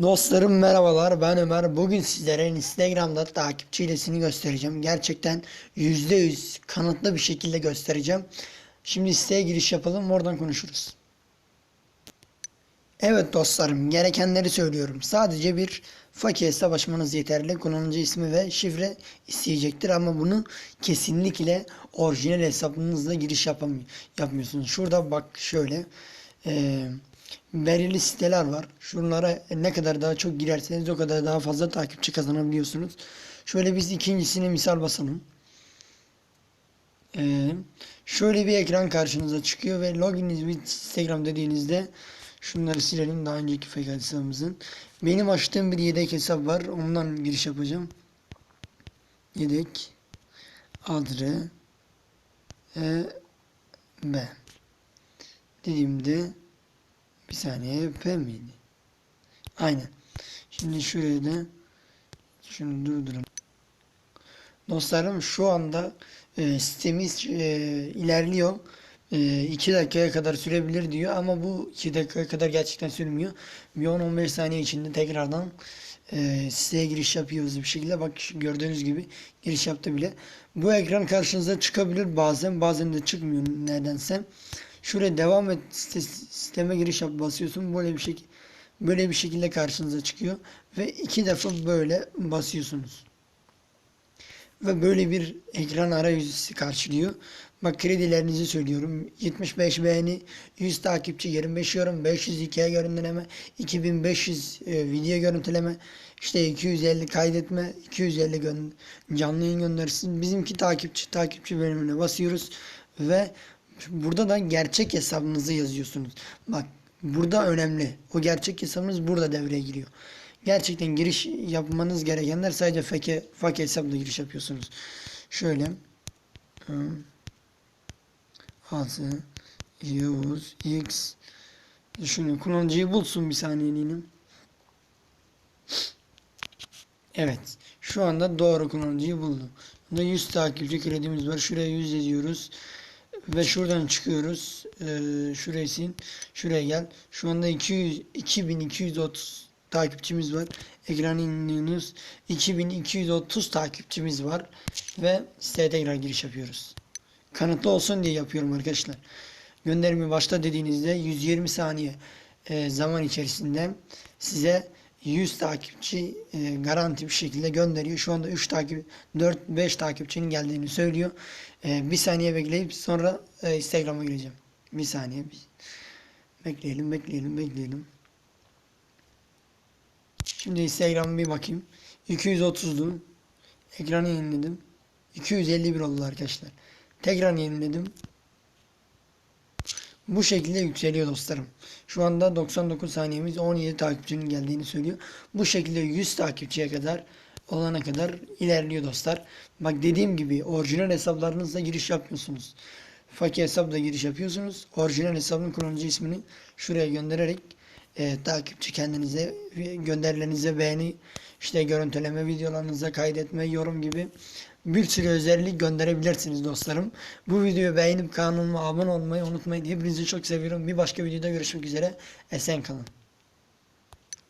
Dostlarım merhabalar ben Ömer. Bugün sizlere Instagram'da takipçi hilesini göstereceğim. Gerçekten %100 kanıtlı bir şekilde göstereceğim. Şimdi siteye giriş yapalım oradan konuşuruz. Evet dostlarım gerekenleri söylüyorum. Sadece bir fakir hesap açmanız yeterli. Kullanıcı ismi ve şifre isteyecektir ama bunu kesinlikle orijinal hesabınızla giriş yapamıyor, yapmıyorsunuz. Şurada bak şöyle eee belirli siteler var. Şunlara ne kadar daha çok girerseniz o kadar daha fazla takipçi kazanabiliyorsunuz. Şöyle biz ikincisini misal basalım. Ee, şöyle bir ekran karşınıza çıkıyor ve login with Instagram dediğinizde şunları silelim daha önceki fake hesabımızın. Benim açtığım bir yedek hesap var. Ondan giriş yapacağım. Yedek adre e, b dediğimde bir saniye P miydi? Aynen. Şimdi da şunu durduralım. Dostlarım şu anda e, sitemiz e, ilerliyor. 2 dakikaya kadar sürebilir diyor ama bu 2 dakikaya kadar gerçekten sürmüyor. Bir 10-15 saniye içinde tekrardan e, siteye giriş yapıyoruz bir şekilde. Bak gördüğünüz gibi giriş yaptı bile. Bu ekran karşınıza çıkabilir bazen bazen de çıkmıyor nedense. Şuraya devam et sisteme giriş yap basıyorsun. Böyle bir şekilde böyle bir şekilde karşınıza çıkıyor ve iki defa böyle basıyorsunuz. Ve böyle bir ekran arayüzü karşılıyor. Bak kredilerinizi söylüyorum. 75 beğeni, 100 takipçi, 25 yorum, 500 hikaye görüntüleme, 2500 e, video görüntüleme, işte 250 kaydetme, 250 gön canlı yayın gönderisi. Bizimki takipçi, takipçi bölümüne basıyoruz ve Burada da gerçek hesabınızı yazıyorsunuz. Bak burada önemli. O gerçek hesabınız burada devreye giriyor. Gerçekten giriş yapmanız gerekenler sadece fake, fake hesapla giriş yapıyorsunuz. Şöyle Altı Yavuz X Şunu kullanıcıyı bulsun bir saniyeliğine. Evet. Şu anda doğru kullanıcıyı buldu. Burada 100 takipçi kredimiz var. Şuraya 100 yazıyoruz. Ve şuradan çıkıyoruz. Ee, şuraya sil. Şuraya gel. Şu anda 200, 2230 takipçimiz var. Ekran inliyorsunuz. 2230 takipçimiz var. Ve siteye tekrar giriş yapıyoruz. Kanıtlı olsun diye yapıyorum arkadaşlar. Gönderimi başta dediğinizde 120 saniye e, zaman içerisinde size 100 takipçi e, garanti bir şekilde gönderiyor. Şu anda 3 takip 4 5 takipçinin geldiğini söylüyor. E, bir saniye bekleyip sonra e, Instagram'a gireceğim. Bir saniye. Bekleyelim, bekleyelim, bekleyelim. Şimdi Instagram'a bir bakayım. 230'du. Ekranı yeniledim. 251 oldu arkadaşlar. Tekrar yeniledim. Bu şekilde yükseliyor dostlarım. Şu anda 99 saniyemiz 17 takipçinin geldiğini söylüyor. Bu şekilde 100 takipçiye kadar olana kadar ilerliyor dostlar. Bak dediğim gibi orijinal hesaplarınızla giriş yapmıyorsunuz. Fakir hesapla giriş yapıyorsunuz. Orijinal hesabın kullanıcı ismini şuraya göndererek e, takipçi kendinize gönderilerinize beğeni işte görüntüleme videolarınıza kaydetme yorum gibi bir sürü özellik gönderebilirsiniz dostlarım. Bu videoyu beğenip kanalıma abone olmayı unutmayın. Hepinizi çok seviyorum. Bir başka videoda görüşmek üzere. Esen kalın.